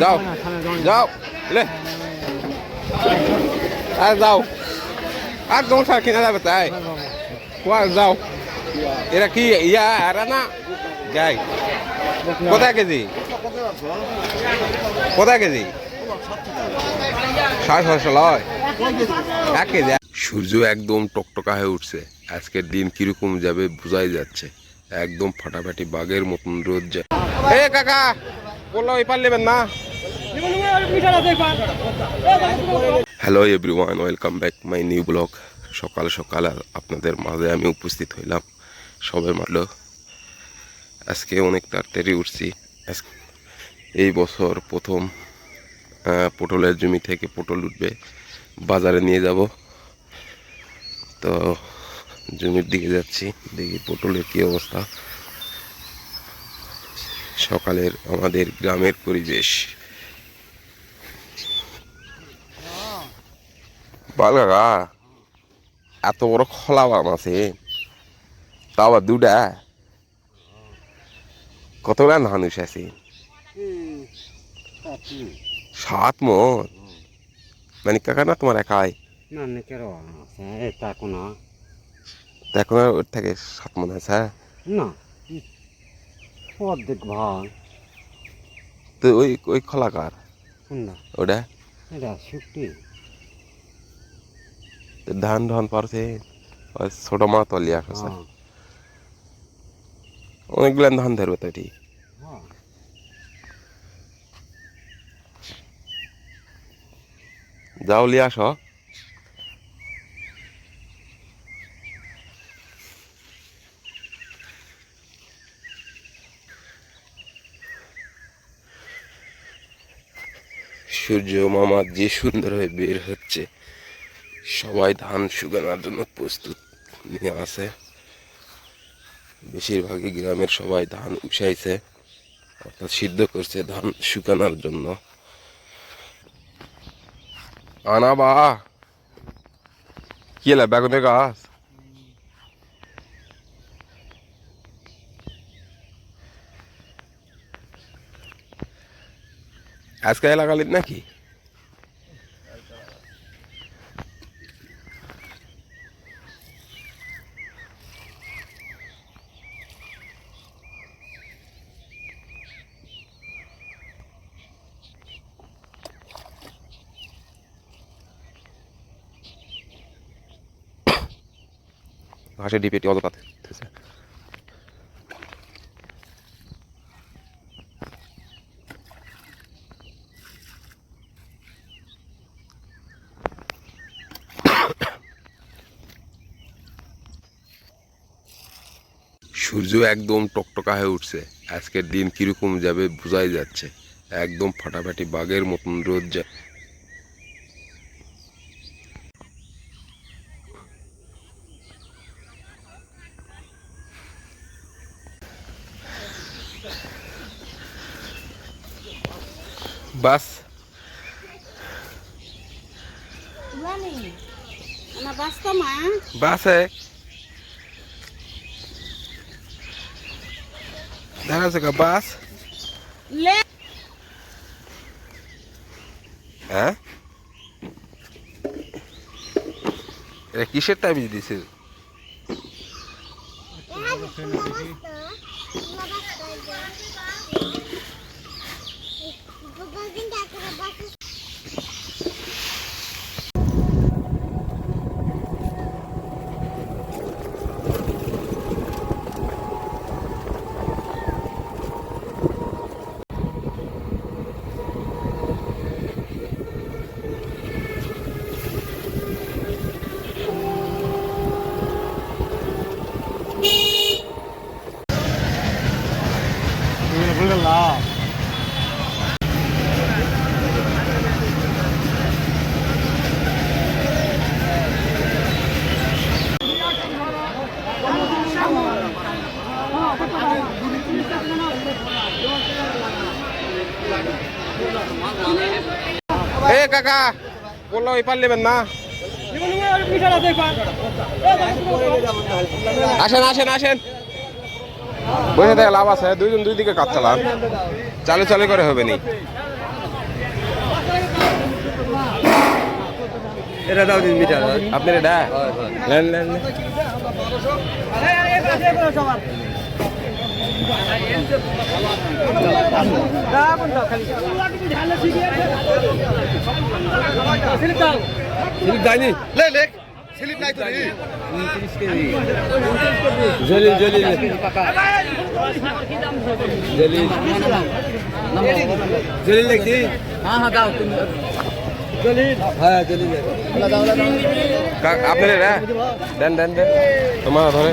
যাও যাও লে আর যাও আর তোমার সার কিনা যাবে তাই কোয়া যাও এরা কি ইয়া এরা না যাই কোথায় কেজি কোথায় কেজি সাড়ে ছয়শো লয় এক কেজি সূর্য একদম টকটকা হয়ে উঠছে। আজকের দিন কীরকম যাবে, বোঝাই যাচ্ছে। একদম ফাটাফাটি বাঘের মতন রোদ যায়। এ কাকা বলল এপার নেবেন না। Hello everyone welcome back my new blog সকাল সকাল আপনাদের মাঝে আমি উপস্থিত হইলাম। সবে মারলো আজকে অনেক তাড়াতাড়ি উঠছি। এই বছর প্রথম পটলের জমি থেকে পটল উঠবে। বাজারে নিয়ে যাব। তো জমির দিকে যাচ্ছি, দেখি পটলের কি অবস্থা। সকালের আমাদের গ্রামের পরিবেশ। বল কাকা, এত বড় খোলা বাম আছে। তা দুটা কতটা ধানুষ আছে? সাত মন মানে কাকা না তোমার একাই? না কোনো দেখো না ওর থেকে সাত মন আছে হ্যাঁ? না অর্ধেক ভাগ তো ওই ওই খোলাকার ওটা? এটা শুক্তি ধান ধান পারছে ছোট মা তলিয়া আছে হ্যাঁ। অনেকগুলো ধান ধরবে তো এটি। হ্যাঁ। যাও লিয়ে আসো। সূর্য মামা যে সুন্দর হয়ে বের হচ্ছে। সবাই ধান শুকানোর জন্য প্রস্তুত নিয়ে আছে। বেশিরভাগই গ্রামের সবাই ধান উঠাইছে অর্থাৎ সিদ্ধ করছে ধান শুকানোর জন্য। আনা বা! কি এলা বেগুনের গাছ? আজকে লাগালি নাকি? ঘাসের ডিপেটি অত সূর্য একদম টকটকা হয়ে উঠছে। আজকের দিন কীরকম যাবে বোঝাই যাচ্ছে। একদম ফাটাফাটি বাঘের মতন রোদ যায় বাস। Rani, anak basta ma, বাসে দেখা যাচ্ছে বাস হ্যাঁ এটা কিসের তাবিজ দিছে এ কাকা বলল এপার নেবেন না। আসেন আসেন আসেন। বসে থেকে লাভ আছে দুইজন দুই দিকে কাজ চালান। চালু চালু করে হবে নি। এটা দাও দিন মিটার। আপনার এটা? লেন লেন লেন। জলিল জলিল জলিল জলিল দেখছি। হ্যাঁ হ্যাঁ দাও তুমি হ্যাঁ? জলিল আপনার দেন দেন দেন। তোমার ধরে।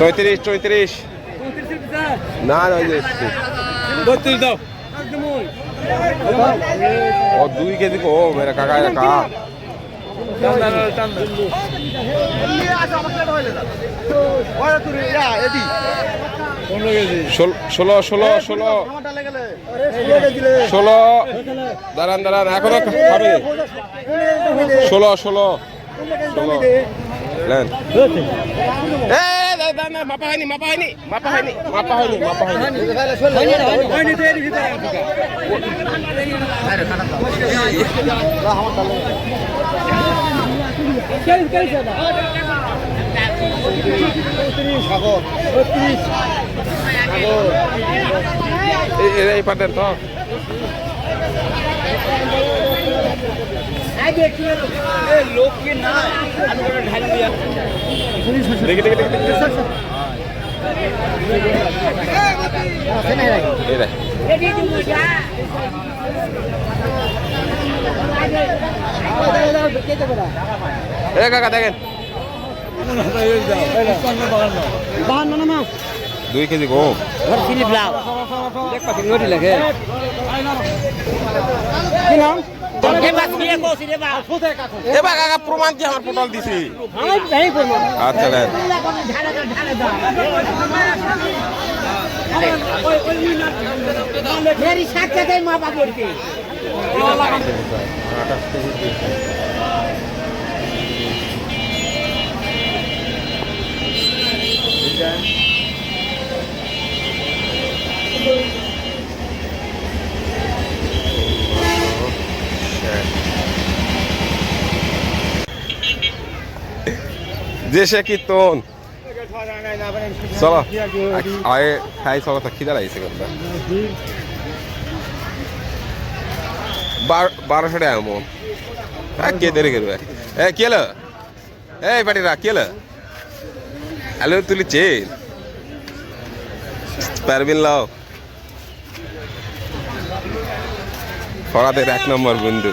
চৌত্রিশ চৌত্রিশ। না বত্রিশ দাও। ও দুই কেজি কো মেরা কাকা কেজি ষোলো ষোলো ষোলো ষোলো। দাঁড়ান দাঁড়ান এখনও খাবে। ষোলো ষোলো। ষোলো। দা- না, মাপা হয়নি মাপা হয়নি মাপা হয়নি মাপা হয়নি। মাপা এই- এই তো দেখি দেখি দেখি কাকা দেখেন। দুই কেজি গম নদী লাগে। এবার কাকা। প্রমাণ কি আমার পটল দিছি। আচ্ছা দেন मेरी দেশে কীর্তন চলো। আগে খাই চলো খিদা লাগছে কিন্তু। বারোশো টাকা হ্যাঁ কে দেরি করবে? এ কেল এই পাটিরা কেল আলু তুলি চেন লাও। ফরাদের এক নম্বর বন্ধু।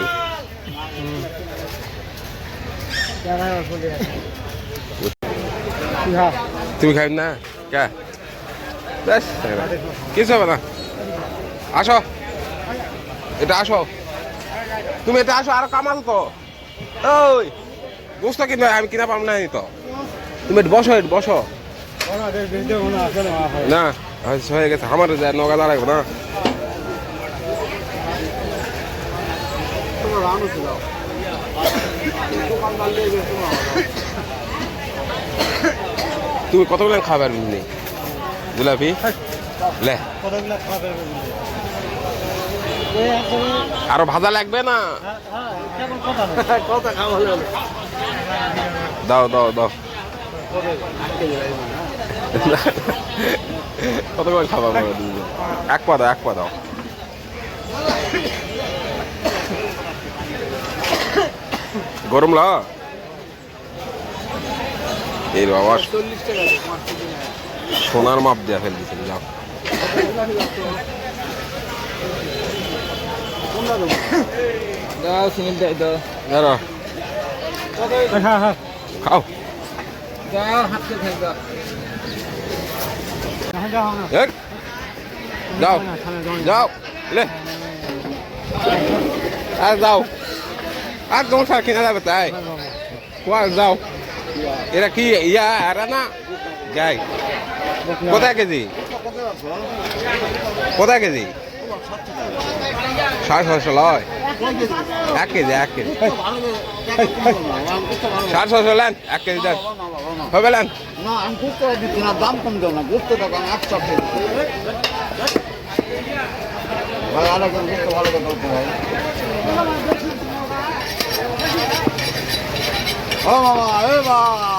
তুমি খাবি না? কে? কিছু হবে না আসো। এটা আসো। তুমি এটা আসো, আর কামাল তো ওই, গোস্ত কিনবে আমি কিনা পাম না তো। তুমি একটু বসো বসো। না হয়ে গেছে, আমার নগা দাঁড়াবো না। তুমি কতগুলো খাবার বুঝলি? জিলাপি লে। আরও ভাজা লাগবে না? দাও দাও দাও। কতগুলো খাবার এক পা দাও এক পা দাও। গরম লা। এই বাবা সোনার মাপ দেওয়া ফেল দিয়েছিল যাও। দাও সিমেন্ট দাও দাঁড়া। খাও। দাও হাতে থাকবা এক যাও যাও লে। আর যাও। আর সংসার কিনা যাবে তাই? কোয়া যাও। এরা কি, ইয়া, এরা না? যাই। কোথায় কেজি? কোথায় কেজি? সাড়ে ছয়শো লয়। এক কেজি এক কেজি। ষাট ছশো নেন, এক কেজি দেন। হবে নেন? না, আমি গুরুত্ব দিচ্ছি না, দাম কম দেবো না দেবো আমি একশো করে ভালো করে বলতে ভাই ও বাবা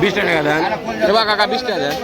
বিশ টাকা দেন। এবার কাকা বিশ টাকা দেন।